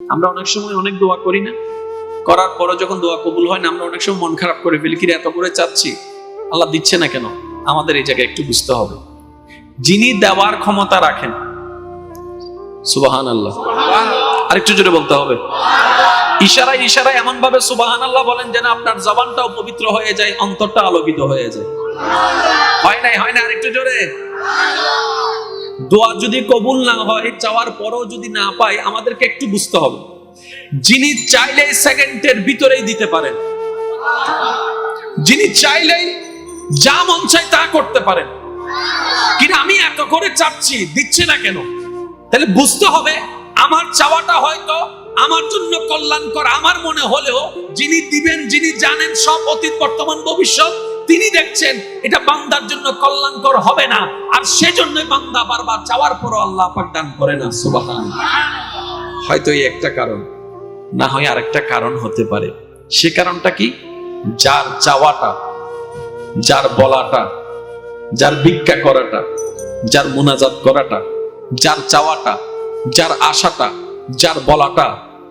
আমরা অনেক সময় অনেক দোয়া করি না। করার পরে যখন দোয়া কবুল হয় না আমরা অনেক সময় মন খারাপ করে ফেলি কিরে এত করে চাচ্ছি। আল্লাহ দিচ্ছে না কেন? আমাদের এই জায়গায় একটু বুঝতে হবে। যিনি দেওয়ার ক্ষমতা রাখেন। সুবাহান আল্লাহ আরেকটু জোরে বলতে হবে। ইশারায় ইশারায় এমন ভাবে সুবাহান আল্লাহ বলেন যেন আপনার জবানটাও পবিত্র হয়ে যায় অন্তরটা আলোকিত হয়ে যায়। হয় নাই হয় না আরেকটু জোরে। দোয়া যদি কবুল না হয়, চাওয়ার পরও যদি না পাই, আমাদেরকে একটু বুঝতে হবে। যিনি চাইলেই সেকেন্ডের ভিতরেই দিতে পারেন। যিনি চাইলেই যা মন চাই তা করতে পারেন। কিন্তু আমি এত করে চাচ্ছি দিচ্ছে না কেন? তাহলে বুঝতে হবে, আমার চাওয়াটা হয়তো আমার জন্য কল্যাণকর, আমার মনে হলেও যিনি দিবেন, যিনি জানেন, সব অতীত, বর্তমান, ভবিষ্যৎ তিনি দেখছেন এটা বান্দার জন্য কল্যাণকর হবে না। আর সেজন্যই বান্দা বারবার চাওয়ার পরও আল্লাহ পাক দান করে না সুবাহান হয়তো এই একটা কারণ, না হয় আরেকটা কারণ হতে পারে। সে কারণটা কি? যার চাওয়াটা, যার বলাটা, যার ভিক্ষা করাটা, যার মুনাজাত করাটা, যার চাওয়াটা, যার আশাটা, যার বলাটা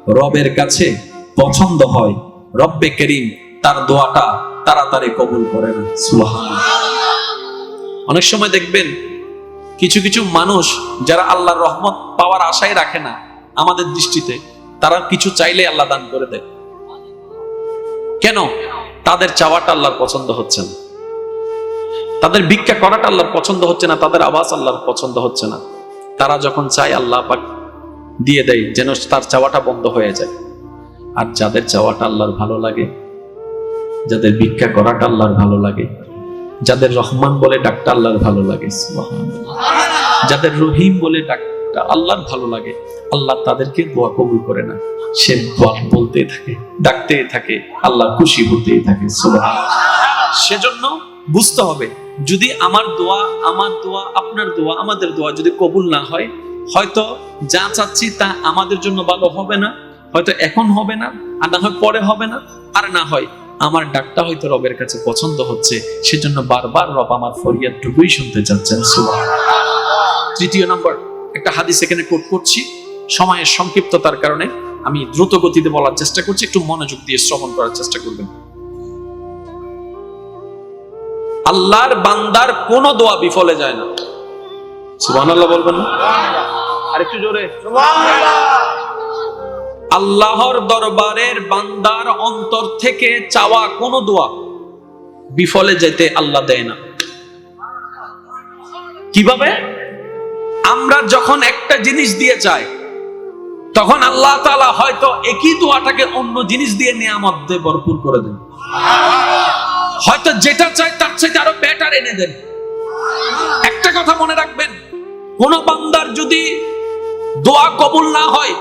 রবের কাছে পছন্দ হয়। রব্বে করিম তার দোয়াটা তাড়াতাড়ি কবুল করে না অনেক সময় দেখবেন কিছু কিছু মানুষ যারা আল্লাহর রহমত পাওয়ার আশাই রাখে না আমাদের দৃষ্টিতে, তারা কিছু চাইলে আল্লাহ দান করে দেয়। কেন? তাদের চাওয়াটা আল্লাহর পছন্দ হচ্ছে না। তাদের ভিক্ষা করাটা আল্লাহর পছন্দ হচ্ছে না, তাদের আওয়াজ আল্লাহর পছন্দ হচ্ছে না। তারা যখন চায় আল্লাহ পাক দিয়ে দেয়, যেন তার চাওয়াটা বন্ধ হয়ে যায়। আর যাদের চাওয়াটা আল্লাহর ভালো লাগে যাদের ভিক্ষা করাটা আল্লাহর ভালো লাগে, যাদের রহমান বলে ডাকটা আল্লাহর ভালো লাগে যাদের রহিম বলে ডাকটা আল্লাহর ভালো লাগে, আল্লাহ তাদেরকে দোয়া কবুল করে না। সে দোয়া বলতে থাকে ডাকতে থাকে, আল্লাহ খুশি হতেই থাকে সেজন্য বুঝতে হবে, যদি আমার দোয়া আমার দোয়া, আপনার দোয়া, আমাদের দোয়া যদি কবুল না হয়, হয়তো যা চাচ্ছি তা আমাদের জন্য ভালো হবে না, হয়তো এখন হবে না, আর না হয় পরে হবে না, আর না হয় আমার ডাকটা হয়তো রবের কাছে পছন্দ হচ্ছে সেজন্য বারবার রব আমার ফরিয়াদটুকুই শুনতে চাচ্ছেন। সুবহানাল্লাহ। তৃতীয় নম্বর একটা হাদিস এখানে কোট করছি। সময়ের সংক্ষিপ্ততার কারণে আমি দ্রুত গতিতে বলার চেষ্টা করছি একটু মনোযোগ দিয়ে শ্রবণ করার চেষ্টা করবেন। আল্লাহর বান্দার কোন দোয়া বিফলে যায় না। সুবহানাল্লাহ বলবেন না? আরেকটু জোরে। আল্লাহর দরবারের বান্দার অন্তর থেকে চাওয়া কোন দোয়া বিফলে যেতে আল্লাহ দেয় না। কীভাবে? আমরা যখন একটা জিনিস দিয়ে চাই, তখন আল্লাহ তাআলা হয়তো একই দোয়াটাকে অন্য জিনিস দিয়ে নিয়ামত দিয়ে ভরপুর করে দেন। হয়তো যেটা চাই তার চাইতে আরও বেটার এনে দেন। একটা কথা মনে রাখবেন, কোন বান্দার যদি দোয়া কবুল না হয়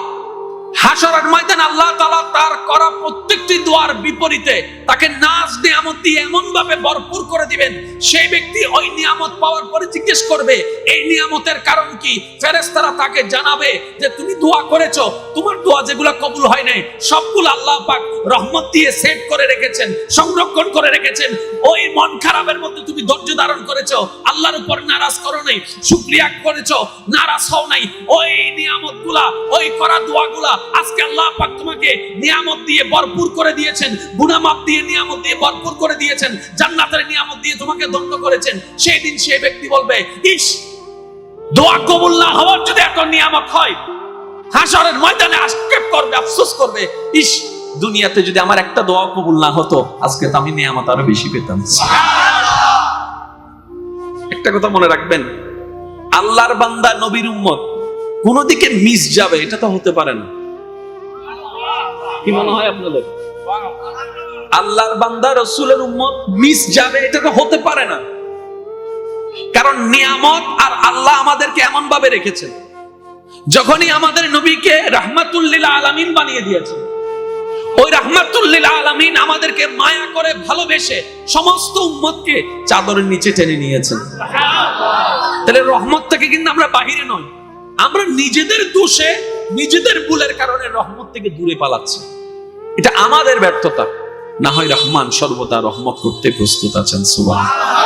হাসরের ময়দান আল্লাহ তাআলা তার করা প্রত্যেকটি দোয়ার বিপরীতে তাকে নাচ নিয়ামত দিয়ে এমন ভাবে ভরপুর করে দিবেন, সেই ব্যক্তি ওই নিয়ামত পাওয়ার পরে জিজ্ঞেস করবে, এই নিয়ামতের কারণ কি? ফেরেশতারা তাকে জানাবে যে, তুমি দোয়া করেছ, তোমার দোয়া যেগুলো কবুল হয় নাই, সবগুলো আল্লাহ পাক রহমত দিয়ে সেট করে রেখেছেন, সংরক্ষণ করে রেখেছেন। ওই মন খারাপের মধ্যে তুমি ধৈর্য ধারণ করেছ, আল্লাহর উপর নারাজ করো নাই, শুকরিয়া করেছ, নারাজ হও নাই। ওই নিয়ামতগুলা ওই করা দোয়াগুলা আজকে আল্লাহ পাক তোমাকে নিয়ামত দিয়ে ভরপুর করে দিয়েছেন গুনাহ মাপ দিয়ে নিয়ামত দিয়ে ভরপুর করে দিয়েছেন, জান্নাতের নিয়ামত দিয়ে তোমাকে ধন্য করেছেন। সেই দিন সেই ব্যক্তি বলবে, ইস, দোয়া কবুল না হওয়ার যদি এত নিয়ামত হয় হাসরের ময়দানে আক্ষেপ করবে, আফসোস করবে। ইস, দুনিয়াতে যদি আমার একটা দোয়া কবুল না হতো, আজকে তো আমি নিয়ামত আরও বেশি পেতাম। একটা কথা মনে রাখবেন, আল্লাহর বান্দা নবীর উম্মত, কোন দিকে মিস যাবে, এটা তো হতে পারে না। কি মনে হয় আপনাদের? আল্লাহর বান্দা, রসুলের উম্মত মিস যাবে, এটা তো হতে পারে না। কারণ নিয়ামত আর আল্লাহ আমাদেরকে এমন ভাবে রেখেছেন। যখনই আমাদের নবীকে রাহমাতুল্লিল আলামিন বানিয়ে দিয়েছেন, ওই রাহমাতুল্লিল আলামিন আমাদেরকে মায়া করে ভালোবেসে সমস্ত উম্মতকে চাদরের নিচে টেনে নিয়েছেন। তাহলে রহমত থেকে কিন্তু আমরা বাহিরে নয় আমরা নিজেদের দোষে, নিজেদের ভুলের কারণে রহমত থেকে দূরে পালাচ্ছি। এটা আমাদের ব্যর্থতা। না হয় রহমান সর্বদা রহমত করতে প্রস্তুত আছেন সুবহান